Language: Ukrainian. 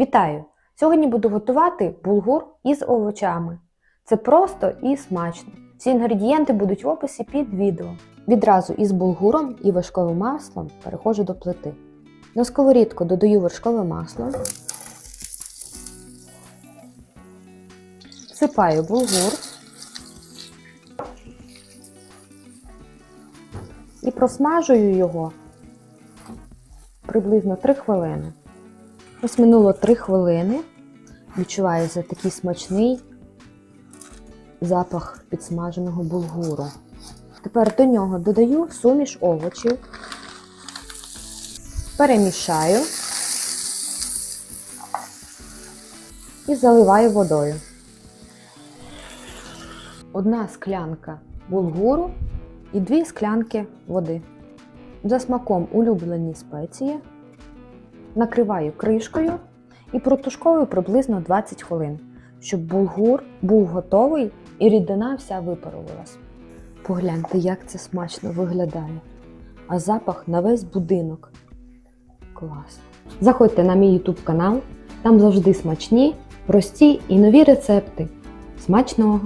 Вітаю! Сьогодні буду готувати булгур із овочами. Це просто і смачно. Всі інгредієнти будуть в описі під відео. Відразу із булгуром і вершковим маслом переходжу до плити. На сковорідку додаю вершкове масло, всипаю булгур і просмажую його приблизно 3 хвилини. Ось минуло 3 хвилини. Відчувається такий смачний запах підсмаженого булгуру. Тепер до нього додаю суміш овочів, перемішаю і заливаю водою. Одна склянка булгуру і дві склянки води. За смаком улюблені спеції. Накриваю кришкою і протушковую приблизно 20 хвилин, щоб булгур був готовий і рідина вся випарувалась. Погляньте, як це смачно виглядає. А запах на весь будинок. Клас. Заходьте на мій YouTube канал, там завжди смачні, прості і нові рецепти. Смачного!